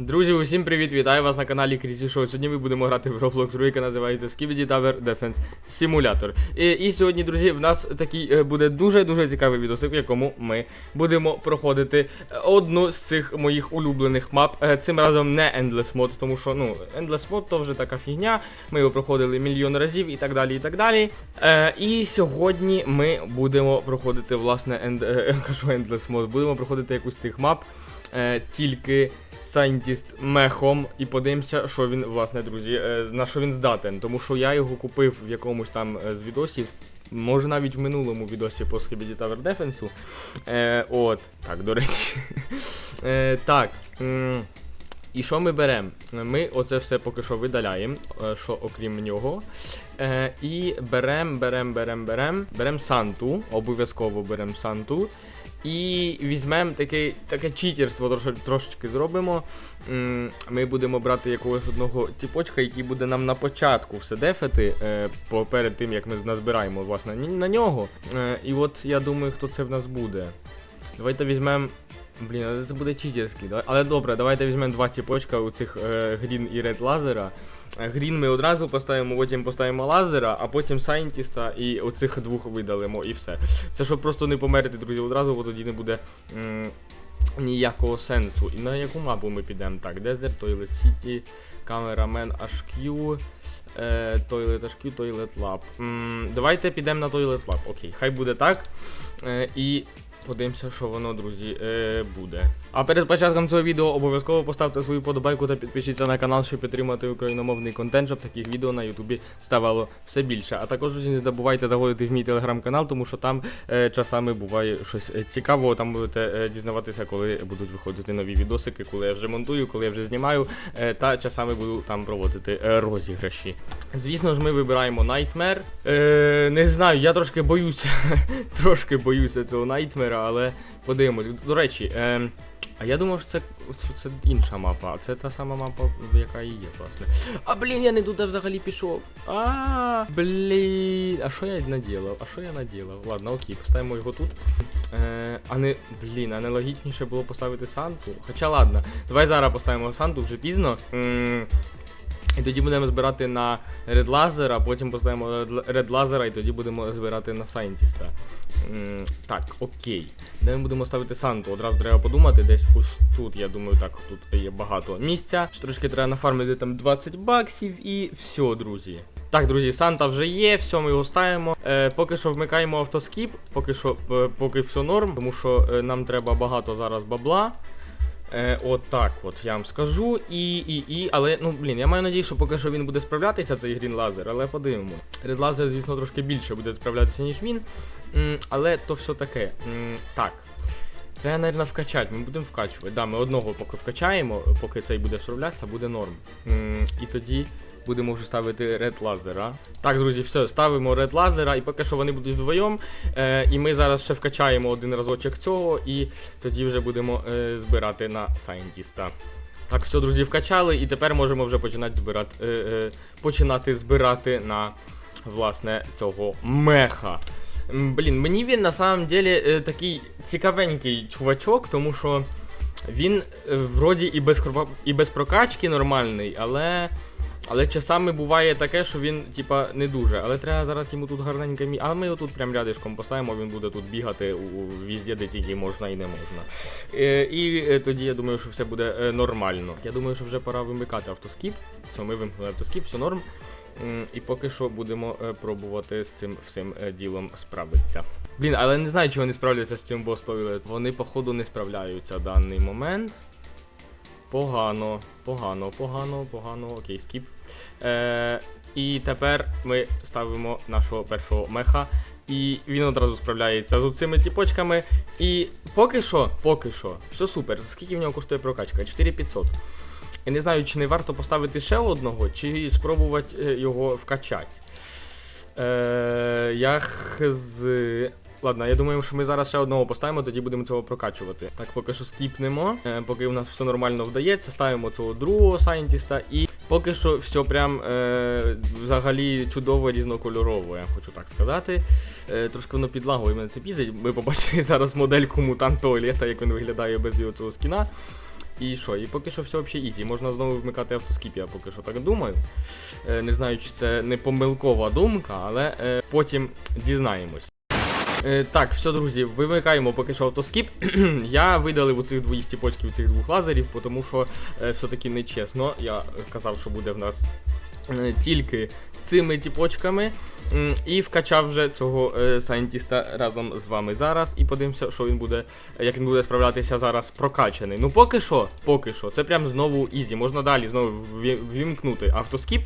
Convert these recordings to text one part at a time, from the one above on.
Друзі, усім привіт! Вітаю вас на каналі Crazy Show. Сьогодні ми будемо грати в Roblox гру, яка називається Skibidi Tower Defense Simulator. І, і сьогодні, друзі, в нас такий е, буде дуже-дуже цікавий відосик, в якому ми будемо проходити е, одну з цих моїх улюблених мап. Е, Цим разом не Endless Mode, тому що ну, Endless Mode то вже така фігня. Ми його проходили мільйон разів і так далі. І так далі. І сьогодні ми будемо проходити, власне, енд, кажу Endless Mode, будемо проходити якусь з цих мап. Тільки Scientist мехом і подивимося, що він, власне, друзі, е, на що він здатен. Тому що я його купив в якомусь там е, з відосів. Може навіть в минулому відосі по Skibidi Tower Defense. Е, от, так, до речі. Е, так. І що ми беремо? Ми оце все поки що видаляємо, е, що окрім нього. Е, і беремо, беремо, беремо, беремо. Беремо Санту. Обов'язково беремо Санту. І візьмемо таке, таке читерство трош, трошечки зробимо. Ми будемо брати якогось одного тіпочка, який буде нам на початку все дефати, е, перед тим як ми назбираємо власне на нього. Е, і от я думаю, хто це в нас буде. Давайте візьмемо. Блін, але це буде читерський. Але добре, давайте візьмемо два тіпочка у цих е, Грін і Ред лазера. Е, Грін ми одразу поставимо, потім поставимо лазера, а потім сайентіста і оцих двох видалимо і все. Це щоб просто не померти, друзі, одразу, бо тоді не буде м, ніякого сенсу. І на яку мапу ми підемо? Так, Desert, Toilet City, Cameraman HQ, е, Toilet HQ, Toilet Lab. М, давайте підемо на Toilet Lab. Окей, хай буде так. Е, і подивимося, що воно, друзі, е, буде. А перед початком цього відео обов'язково поставте свою подобайку та підпишіться на канал, щоб підтримати україномовний контент, щоб таких відео на Ютубі ставало все більше. А також друзі, не забувайте заходити в мій телеграм-канал, тому що там е, часами буває щось е, цікавого. Там будете е, дізнаватися, коли будуть виходити нові відосики, коли я вже монтую, коли я вже знімаю, е, та часами буду там проводити е, розіграші. Звісно ж, ми вибираємо Nightmare. Е, не знаю, я трошки боюся, трошки боюся цього Nightmare, але подивимось. До речі, е, а я думав, що це, що це інша мапа, а це та сама мапа, яка і є, власне. А блін, я не туди взагалі пішов. А, блін. А що я наділав? А що я наділав? Ладно, окей, поставимо його тут. Е, а не. Блін, а не логічніше було поставити Санту. Хоча ладно, давай зараз поставимо Санту вже пізно. І тоді будемо збирати на Laser, а потім поставимо Laser, і тоді будемо збирати на Scientist. Так, окей. Де ми будемо ставити Санту? Одразу треба подумати, десь ось тут, я думаю, так, тут є багато місця. Трошки треба нафармити там 20 баксів і все, друзі. Так, друзі, Санта вже є, все, ми його ставимо. Е, поки що вмикаємо автоскіп, поки що, е, поки все норм, тому що е, нам треба багато зараз бабла. Е, от так от я вам скажу. І, і, і, але, ну, блін, я маю надію, що поки що він буде справлятися, цей Green лазер, але подивимо. Red лазер, звісно, трошки більше буде справлятися, ніж він. М, але то все таке. М, так. Треба, навірно, вкачати. Ми будемо вкачувати. Да, ми одного поки вкачаємо, поки цей буде справлятися, буде норм. М, і тоді будемо вже ставити Red Laser. Так, друзі, все, ставимо Red Laser, і поки що вони будуть вдвоєм. Е, і ми зараз ще вкачаємо один разочок цього, і тоді вже будемо е, збирати на Сайентіста. Так, все, друзі, вкачали, і тепер можемо вже починати збирати, е, е, починати збирати на власне цього меха. Блін, мені він на самом деле е, такий цікавенький чувачок, тому що він е, вроді і без, і без прокачки нормальний, але. Але часами буває таке, що він, типа, не дуже. Але треба зараз йому тут гарненько мі. А ми його тут прям рядишком поставимо, він буде тут бігати у, у візді, де тільки можна і не можна. Е, і е, тоді я думаю, що все буде е, нормально. Я думаю, що вже пора вимикати автоскіп. Все, ми вимкнули автоскіп, все норм. І поки що будемо е, пробувати з цим всім е, ділом справитися. Блін, але не знаю, чи вони справляться з цим бос Toilet. Вони, походу, не справляються в даний момент. Погано, погано, погано, погано, окей, скіп. Е, і тепер ми ставимо нашого першого меха. І він одразу справляється з цими тіпочками. І поки що, поки що, все супер. Скільки в нього коштує прокачка? 4500. Я не знаю, чи не варто поставити ще одного, чи спробувати е, його вкачати. Е, я хз. Ладно, я думаю, що ми зараз ще одного поставимо, тоді будемо цього прокачувати. Так, поки що скіпнемо. Е, поки у нас все нормально вдається, ставимо цього другого сайентіста і поки що все прям е, взагалі чудово різнокольорово, я хочу так сказати. Е, трошки воно підлагує мене це пізить. Ми побачили зараз модельку мутант туалета, як він виглядає без його цього скіна. І що? І поки що все взагалі ізі. Можна знову вмикати автоскіп, я поки що так думаю. Е, не знаю, чи це не помилкова думка, але е, потім дізнаємось. Е, так, все, друзі, вимикаємо поки що автоскіп. я видалив у цих двоїх тіпочків, цих двох лазерів, тому що е, все-таки нечесно. Я казав, що буде в нас е, тільки цими тіпочками. М, І вкачав вже цього е, сайентіста разом з вами зараз. І подивимося, що він буде, як він буде справлятися зараз прокачаний. Ну поки що, поки що, це прям знову ізі. Можна далі знову вві- ввімкнути автоскіп.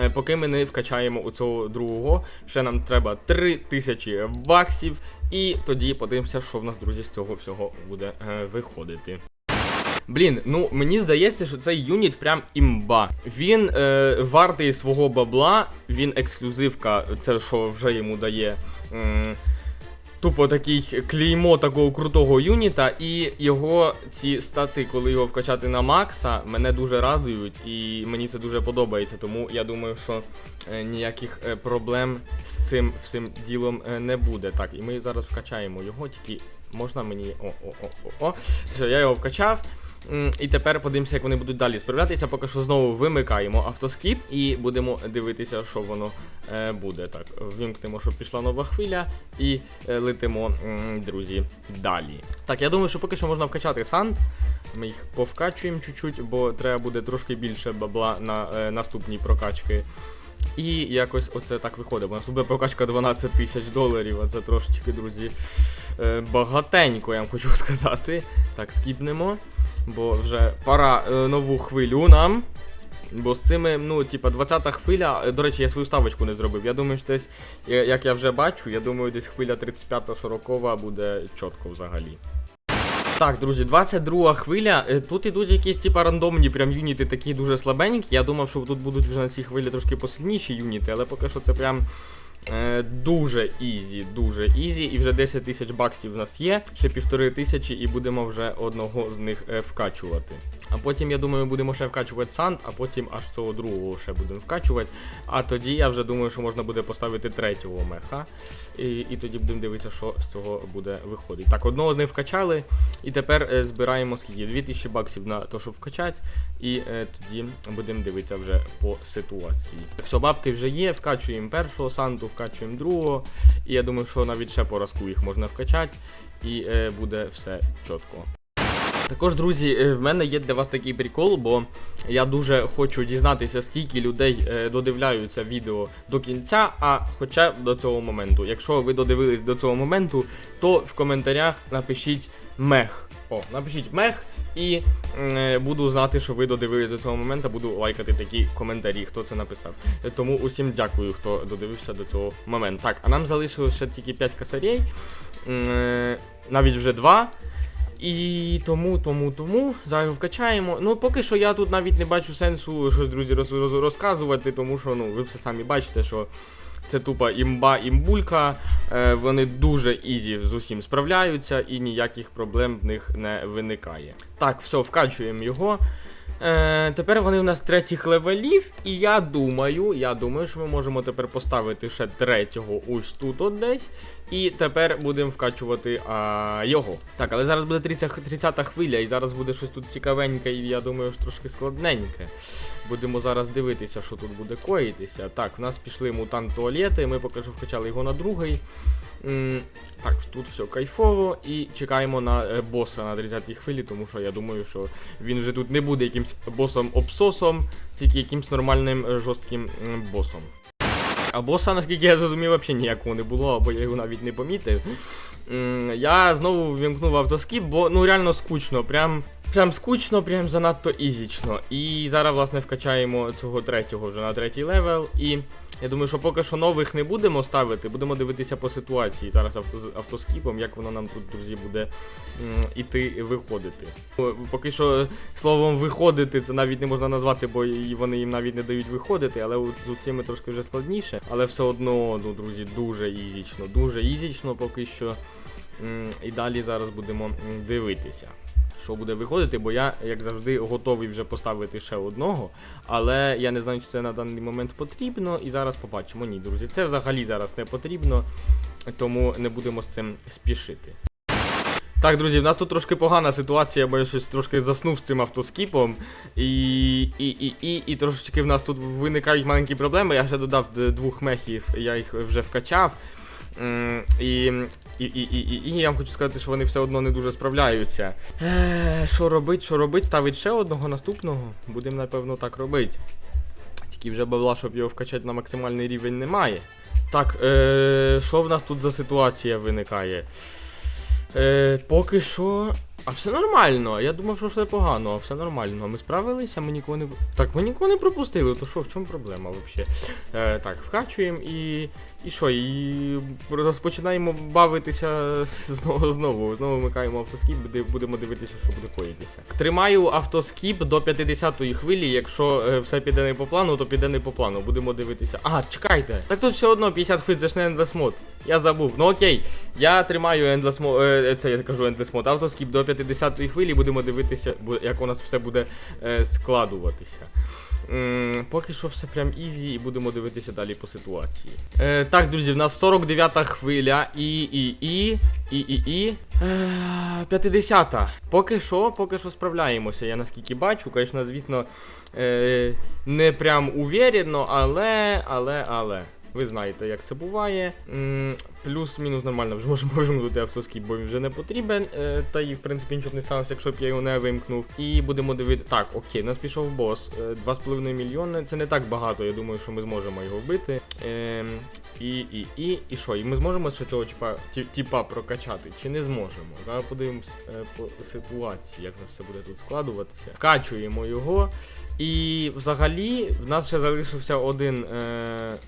Е, Поки ми не вкачаємо у цього другого, ще нам треба 3000 баксів, і тоді подивимося, що в нас, друзі, з цього всього буде е, виходити. Блін, ну мені здається, що цей юніт прям імба. Він е, вартий свого бабла, він ексклюзивка, це що вже йому дає. м, Тупо такий клеймо такого крутого юніта, і його ці стати, коли його вкачати на Макса, мене дуже радують, і мені це дуже подобається. Тому я думаю, що е, ніяких е, проблем з цим всім ділом е, не буде. Так, і ми зараз вкачаємо його, тільки можна мені. О-о-о-о-о. Все, я його вкачав. І тепер подивимося, як вони будуть далі справлятися. Поки що знову вимикаємо автоскіп і будемо дивитися, що воно е, буде. Так, вімкнемо, щоб пішла нова хвиля, і е, летимо, друзі, далі. Так, я думаю, що поки що можна вкачати санд. Ми їх повкачуємо чуть-чуть, бо треба буде трошки більше бабла на е, наступні прокачки. І якось оце так виходить. Бо наступна прокачка 12 тисяч доларів, а це трошечки, друзі, багатенько, я вам хочу сказати. Так, скіпнемо. Бо вже пора е, нову хвилю нам. Бо з цими, ну, типа, 20-та хвиля, е, до речі, я свою ставочку не зробив. Я думаю, що десь, як я вже бачу, я думаю, десь хвиля 35-40 буде чітко взагалі. Так, друзі, 22 хвиля. Е, Тут ідуть якісь типа рандомні прям юніти такі дуже слабенькі. Я думав, що тут будуть вже на цій хвилі трошки посильніші юніти, але поки що це прям дуже ізі, дуже ізі. І вже 10 тисяч баксів в нас є, ще півтори тисячі, і будемо вже одного з них е, вкачувати. А потім, я думаю, будемо ще вкачувати санд, а потім аж цього другого ще будемо вкачувати. А тоді я вже думаю, що можна буде поставити третього меха. І, і тоді будемо дивитися, що з цього буде виходити. Так, одного з них вкачали, і тепер е, збираємо скільки? 2000 баксів на те, щоб вкачати. І е, тоді будемо дивитися вже по ситуації. Так, бабки вже є, вкачуємо першого санту, вкачуємо другого. І я думаю, що навіть ще по разку їх можна вкачати, і е, буде все чітко. Також, друзі, е, в мене є для вас такий прикол, бо я дуже хочу дізнатися, скільки людей е, додивляються відео до кінця, а хоча б до цього моменту. Якщо ви додивились до цього моменту, то в коментарях напишіть мех. О, напишіть мех, і е, буду знати, що ви додивились до цього моменту, буду лайкати такі коментарі, хто це написав. Е, Тому усім дякую, хто додивився до цього моменту. Так, а нам залишилось ще тільки 5 косарей, е, навіть вже 2. І тому, тому, тому зараз вкачаємо. Ну, поки що я тут навіть не бачу сенсу щось, друзі, роз, роз, розказувати, тому що ну, ви все самі бачите, що це тупа імба імбулька. Е, вони дуже ізі з усім справляються і ніяких проблем в них не виникає. Так, все, вкачуємо його. Е, тепер вони у нас третіх левелів, і я думаю, я думаю, що ми можемо тепер поставити ще третього ось тут от десь. І тепер будемо вкачувати а, його. Так, але зараз буде 30, 30 хвиля, і зараз буде щось тут цікавеньке, і я думаю, що трошки складненьке. Будемо зараз дивитися, що тут буде коїтися. Так, в нас пішли мутант туалети, ми поки що вкачали його на другий. М, Так, тут все кайфово і чекаємо на е, боса на 30-й хвилі, тому що я думаю, що він вже тут не буде якимсь босом-обсосом, тільки якимсь нормальним е, жорстким босом. А боса, наскільки я зрозумів, взагалі ніякого не було, або я його навіть не помітив. Я знову вімкнув автоскіп, бо ну реально скучно. Прям, прям скучно, прям занадто ізічно. І зараз, власне, вкачаємо цього третього вже на третій левел. І я думаю, що поки що нових не будемо ставити, будемо дивитися по ситуації зараз з автоскіпом, як воно нам тут, друзі, буде іти виходити. Поки що словом виходити це навіть не можна назвати, бо вони їм навіть не дають виходити, але з цими трошки вже складніше. Але все одно, ну, друзі, дуже ізічно, дуже ізічно поки що. І далі зараз будемо дивитися. Що буде виходити, бо я, як завжди, готовий вже поставити ще одного, але я не знаю, чи це на даний момент потрібно, і зараз побачимо. Ні, друзі, це взагалі зараз не потрібно, тому не будемо з цим спішити. Так, друзі, в нас тут трошки погана ситуація, бо я щось трошки заснув з цим автоскіпом. І, і, і, і, і трошечки в нас тут виникають маленькі проблеми. Я ще додав двох мехів, я їх вже вкачав. І, і, і, і, і, і я вам хочу сказати, що вони все одно не дуже справляються. Е, що робить, що робить? Ставить ще одного наступного. Будемо, напевно, так робити. Тільки вже бабла, щоб його вкачати на максимальний рівень, немає. Так, е, що в нас тут за ситуація виникає? Е, поки що. А все нормально. Я думав, що все погано, а все нормально. Ми справилися, ми нікого не. Так, ми нікого не пропустили, то що, в чому проблема взагалі? Е, так, вкачуємо і. І що, і розпочинаємо бавитися знову знову. Знову вмикаємо автоскіп, буде- будемо дивитися, що буде коїтися. Тримаю автоскіп до 50-ї хвилі. Якщо е, все піде не по плану, то піде не по плану. Будемо дивитися. А, чекайте. Так тут все одно 50 хвиль, це ж не Endless Mode. Я забув. Ну окей, я тримаю Endless Mode, е, це я кажу Endless Mode, автоскіп до 50-ї хвилі, будемо дивитися, як у нас все буде е, складуватися. М, Поки що все прям ізі, і будемо дивитися далі по ситуації. Е, так, друзі, в нас 49-та хвиля і і і і і і. Е, 50-та. Поки що, поки що справляємося. Я наскільки бачу, звісно, звісно, е, не прям увірено, але, але, але. Ви знаєте, як це буває. Плюс-мінус нормально, вже можемо вимкнути автоскіп, бо він вже не потрібен. Е, та і в принципі нічого не сталося, якщо б я його не вимкнув. І будемо дивити. Так, окей, нас пішов бос. Е, 2,5 мільйони. Це не так багато. Я думаю, що ми зможемо його вбити. Е, і, і, і, і що? І ми зможемо ще цього типа, ті- тіпа прокачати? Чи не зможемо? Зараз подивимось е, по ситуації, як нас все буде тут складуватися. Вкачуємо його. І взагалі в нас ще залишився один е,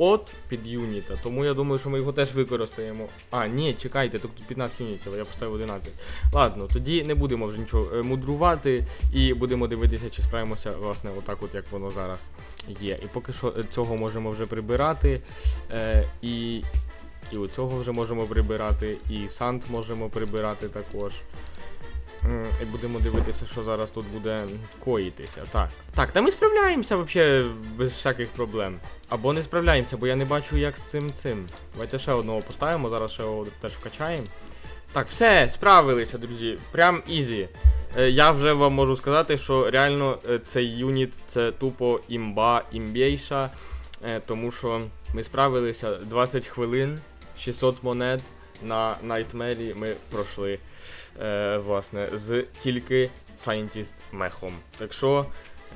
слот під юніта, тому я думаю, що ми його теж використаємо. А, ні, чекайте, тут 15 юнітів, я поставив 11. Ладно, тоді не будемо вже нічого е, мудрувати і будемо дивитися, чи справимося, власне, отак, от як воно зараз є. І поки що е, цього можемо вже прибирати. Е, і, і у вже можемо прибирати, і сант можемо прибирати також. І будемо дивитися, що зараз тут буде коїтися. Так. Так, та ми справляємося взагалі без всяких проблем. Або не справляємося, бо я не бачу, як з цим цим. Давайте ще одного поставимо, зараз ще одного теж вкачаємо. Так, все, справилися, друзі. Прям ізі. Е, Я вже вам можу сказати, що реально е, цей юніт це тупо імба, імбейша. Е, Тому що ми справилися 20 хвилин, 600 монет на Найтмері ми пройшли е, власне, з тільки Scientist мехом. Так що,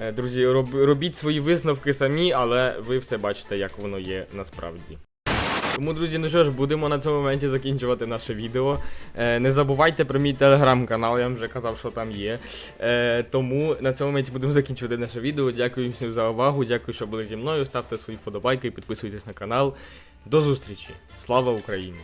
е, друзі, роб, робіть свої висновки самі, але ви все бачите, як воно є насправді. Тому, друзі, ну що ж, будемо на цьому моменті закінчувати наше відео. Е, не забувайте про мій телеграм-канал, я вам вже казав, що там є. Е, тому на цьому моменті будемо закінчувати наше відео. Дякую всім за увагу, дякую, що були зі мною. Ставте свої вподобайки, підписуйтесь на канал. До зустрічі! Слава Україні!